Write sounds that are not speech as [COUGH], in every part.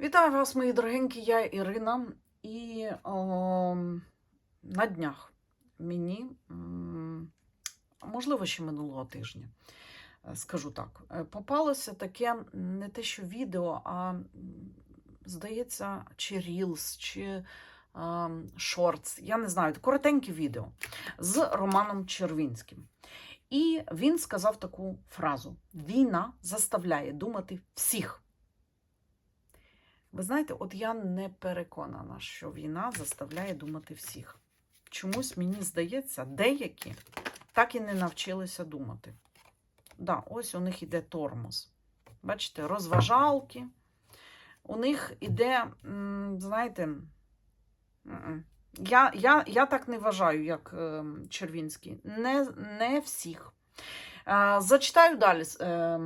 Вітаю вас, мої дорогенькі, я Ірина. І о, на днях мені, можливо, ще минулого тижня, е, скажу так, е, попалося таке не те, що відео, а здається, чи Reels, чи Шортс, я не знаю, коротеньке відео з Романом Червінським. І він сказав таку фразу: Війна заставляє думати всіх. Ви знаєте, от я не переконана, що війна заставляє думати всіх. Чомусь мені здається, деякі так і не навчилися думати. Да, ось у них іде тормоз. Бачите, розважалки. У них іде, знаєте, я, я, я так не вважаю, як е, Червінський. Не, не всіх. Е, Зачитаю далі. Е,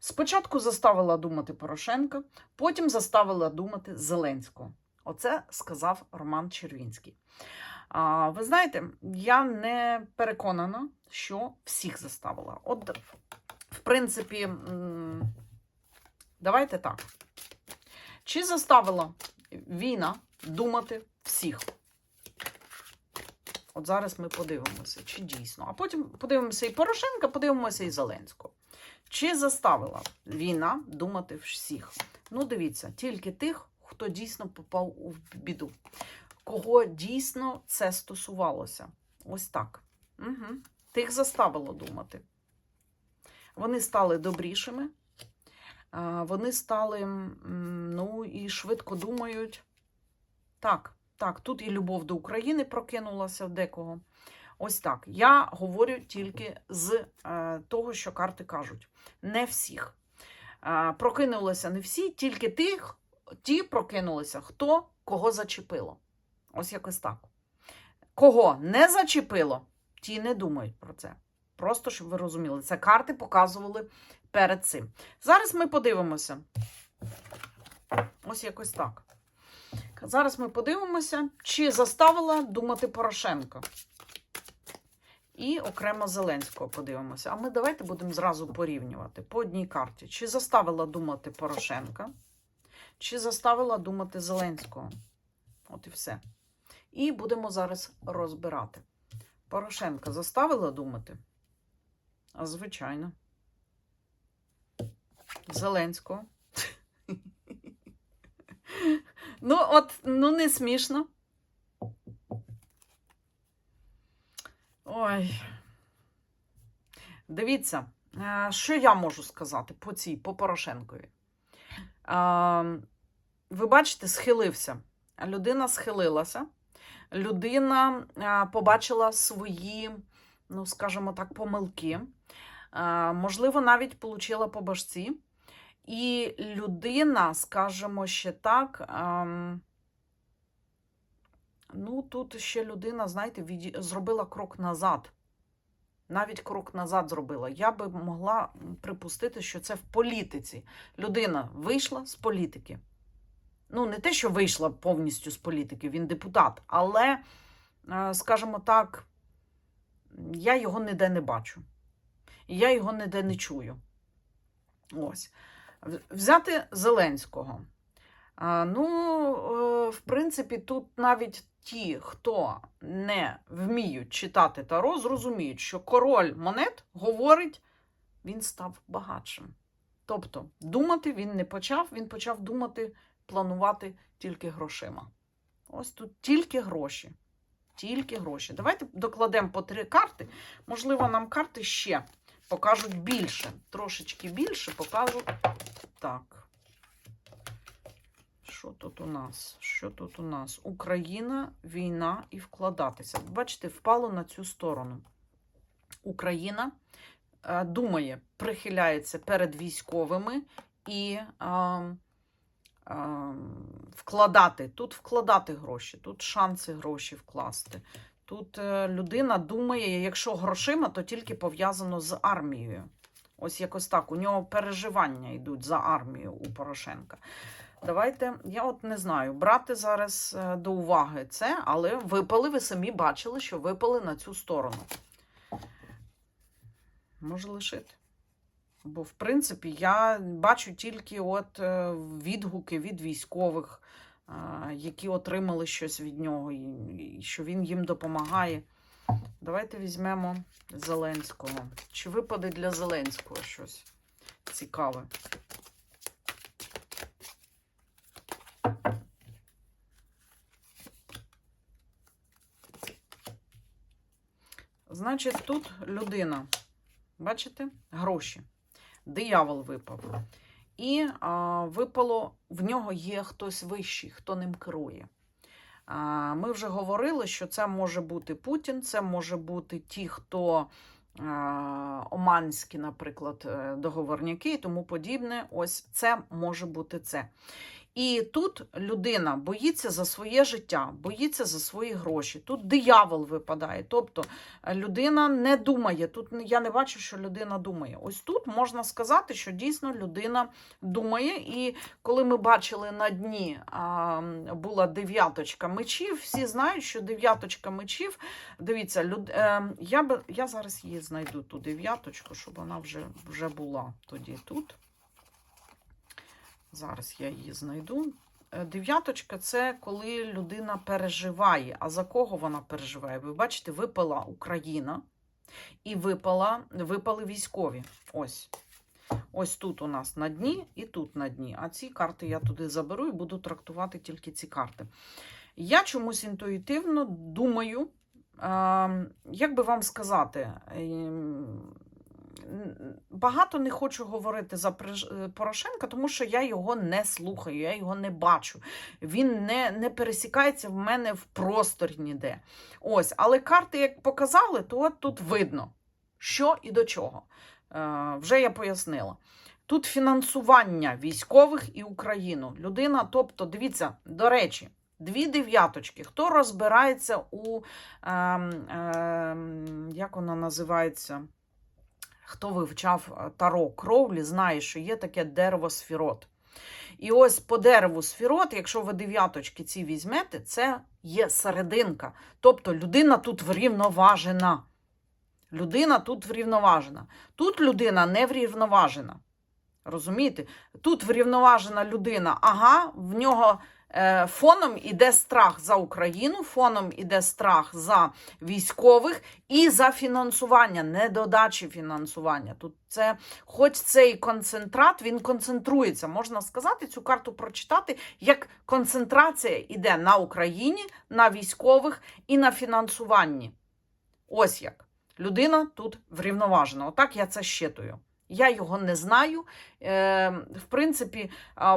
Спочатку заставила думати Порошенка, потім заставила думати Зеленського. Оце сказав Роман Червінський. Ви знаєте, я не переконана, що всіх заставила. От, в принципі, давайте так. Чи заставила війна думати всіх? От зараз ми подивимося, чи дійсно. А потім подивимося і Порошенка, подивимося і Зеленського. Чи заставила війна думати всіх? Ну, дивіться, тільки тих, хто дійсно попав у біду, кого дійсно це стосувалося. Ось так. Угу. Тих заставило думати. Вони стали добрішими, вони стали, ну, і швидко думають. Так, так, тут і любов до України прокинулася в декого. Ось так. Я говорю тільки з е, того, що карти кажуть. Не всіх. Е, прокинулися не всі, тільки тих, ті прокинулися, хто кого зачепило. Ось якось так. Кого не зачепило, ті не думають про це. Просто щоб ви розуміли, це карти показували перед цим. Зараз ми подивимося. Ось якось так. Зараз ми подивимося, чи заставила думати Порошенко. І окремо Зеленського подивимося. А ми давайте будемо зразу порівнювати по одній карті. Чи заставила думати Порошенка, чи заставила думати Зеленського. От і все. І будемо зараз розбирати. Порошенка заставила думати? А звичайно. Зеленського. [LAUGHS] Ну, от, ну не смішно. Ой. Дивіться, е, що я можу сказати по цій, по Порошенкові. Е, Ви бачите, схилився. Людина схилилася. Людина е, побачила свої, ну, скажімо так, помилки. Можливо, навіть отримала по башці. І людина, скажімо ще так, ем, ну тут ще людина, знаєте, віді... зробила крок назад. Навіть крок назад зробила. Я би могла припустити, що це в політиці. Людина вийшла з політики. Ну, не те, що вийшла повністю з політики, він депутат, але, е, скажімо так, я його ніде не бачу. Я його ніде не чую. Ось. Взяти Зеленського. Ну, е, в принципі, тут навіть ті, хто не вміють читати таро, зрозуміють, що король монет говорить, він став багатшим. Тобто, думати він не почав, він почав думати, планувати тільки грошима. Ось тут тільки гроші. Тільки гроші. Давайте докладемо по три карти. Можливо, нам карти ще покажуть більше. Трошечки більше покажуть. Так. Що тут у нас? Що тут у нас? Україна, війна і вкладатися. Бачите, впало на цю сторону. Україна е, думає, прихиляється перед військовими і е, е, вкладати. Тут вкладати гроші, тут шанси гроші вкласти. Тут е, людина думає, якщо грошима, то тільки пов'язано з армією. Ось якось так. У нього переживання йдуть за армію у Порошенка. Давайте, я от не знаю, брати зараз е, до уваги це, але випали, ви самі бачили, що випали на цю сторону. Може лишити. Бо, в принципі, я бачу тільки от е, відгуки від військових, е, які отримали щось від нього, і, і що він їм допомагає. Давайте візьмемо Зеленського. Чи випаде для Зеленського щось цікаве? Значить, тут людина. Бачите? Гроші. Диявол випав. І а, випало, в нього є хтось вищий, хто ним керує. Ми вже говорили, що це може бути Путін, це може бути ті, хто оманські, наприклад, е, договорняки і тому подібне. Ось це може бути це. І тут людина боїться за своє життя, боїться за свої гроші. Тут диявол випадає. Тобто е, людина не думає. Тут я не бачу, що людина думає. Ось тут можна сказати, що дійсно людина думає. І коли ми бачили на дні а, була дев'яточка мечів, всі знають, що дев'яточка мечів. Дивіться, люд, е, я б я зараз її знайду ту дев'яточку, щоб вона вже, вже була тоді тут. Зараз я її знайду. Е, Дев'яточка це коли людина переживає. А за кого вона переживає? Ви бачите, випала Україна і випала, випали військові. Ось. Ось тут у нас на дні і тут на дні. А ці карти я туди заберу і буду трактувати тільки ці карти. Я чомусь інтуїтивно думаю, е, як би вам сказати, ем, багато не хочу говорити за Приж- Порошенка, тому що я його не слухаю, я його не бачу. Він не, не пересікається в мене в просторі ніде. Ось, але карти, як показали, то от тут видно, що і до чого. Е, вже я пояснила. Тут фінансування військових і Україну. Людина, тобто, дивіться, до речі, дві дев'яточки. Хто розбирається у, ем, ем, як вона називається? Хто вивчав е, таро кровлі, знає, що є таке дерево сфірот. І ось по дереву сфірот, якщо ви дев'яточки ці візьмете, це є серединка. Тобто людина тут врівноважена. Людина тут врівноважена. Тут людина не врівноважена. Розумієте? Тут врівноважена людина, ага, в нього фоном іде страх за Україну, фоном іде страх за військових і за фінансування, недодачі фінансування. Тут це, хоч цей концентрат, він концентрується. Можна сказати, цю карту прочитати, як концентрація іде на Україні, на військових і на фінансуванні. Ось як. Людина тут врівноважена. Отак я це щитую. Я його не знаю. Е, в принципі,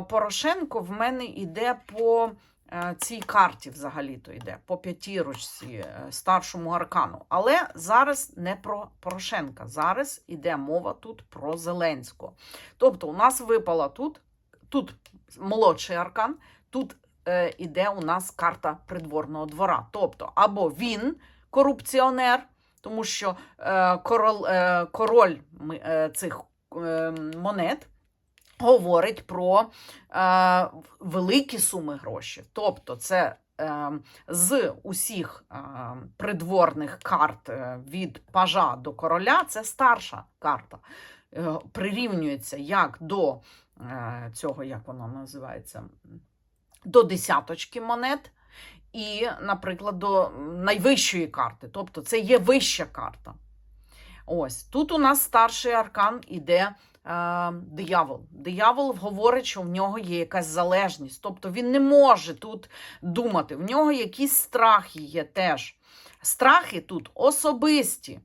Порошенко в мене йде по е, цій карті взагалі-то йде, по п'ятірочці, е, старшому аркану. Але зараз не про Порошенка. Зараз іде мова тут про Зеленського. Тобто, у нас випала тут, тут молодший аркан, тут е, іде у нас карта придворного двора. Тобто, або він корупціонер тому що е, король, е, король е, цих монет говорить про е, великі суми грошей. Тобто, це е, з усіх е, придворних карт від пажа до короля, це старша карта. Прирівнюється як до цього, як воно називається, до десяточки монет і, наприклад, до найвищої карти. Тобто це є вища карта. Ось тут у нас старший аркан іде е, диявол. Диявол говорить, що в нього є якась залежність. Тобто він не може тут думати. В нього якісь страхи є теж. Страхи тут особисті.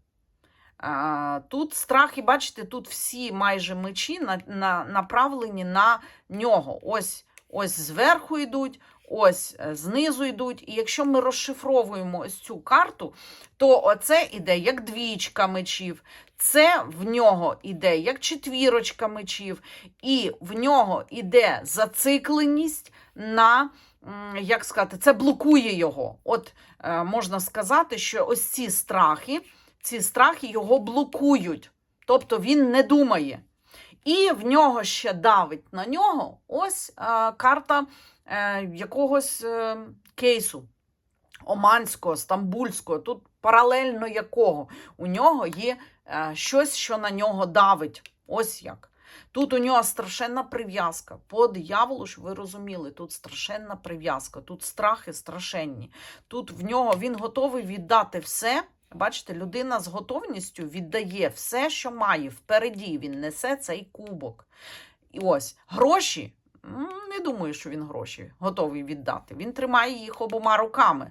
Е, Тут страхи, бачите, тут всі майже мечі на, на, направлені на нього. Ось, ось зверху йдуть, ось е, знизу йдуть. І якщо ми розшифровуємо ось цю карту, то оце іде як двічка мечів, це в нього іде як четвірочка мечів, і в нього іде зацикленість на. Як сказати, це блокує його. От е, можна сказати, що ось ці страхи, ці страхи його блокують. Тобто він не думає. І в нього ще давить на нього ось е, карта е, якогось е, кейсу Оманського, Стамбульського, тут паралельно якого у нього є е, щось, що на нього давить. Ось як. Тут у нього страшенна прив'язка. По дияволу, щоб ви розуміли, тут страшенна прив'язка, тут страхи страшенні. Тут в нього він готовий віддати все. Бачите, людина з готовністю віддає все, що має впереді. Він несе цей кубок. І ось гроші. Не думаю, що він гроші готовий віддати. Він тримає їх обома руками.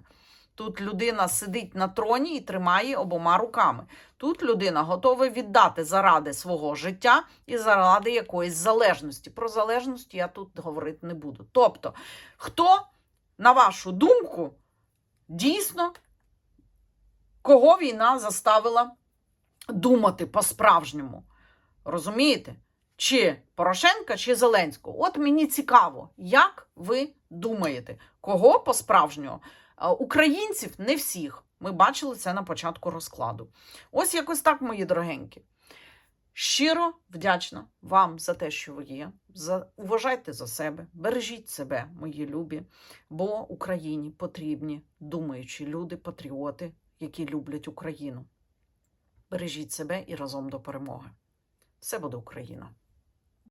Тут людина сидить на троні і тримає обома руками. Тут людина готова віддати заради свого життя і заради якоїсь залежності. Про залежність я тут говорити не буду. Тобто, хто, на вашу думку, дійсно, кого війна заставила думати по-справжньому? Розумієте? Чи Порошенка, чи Зеленського? От мені цікаво, як ви думаєте, кого по-справжньому? Е, Українців не всіх. Ми бачили це на початку розкладу. Ось якось так, мої дорогенькі. Щиро вдячна вам за те, що ви є. За... Уважайте за себе, бережіть себе, мої любі, бо Україні потрібні думаючі люди, патріоти, які люблять Україну. Бережіть себе і разом до перемоги. Все буде Україна!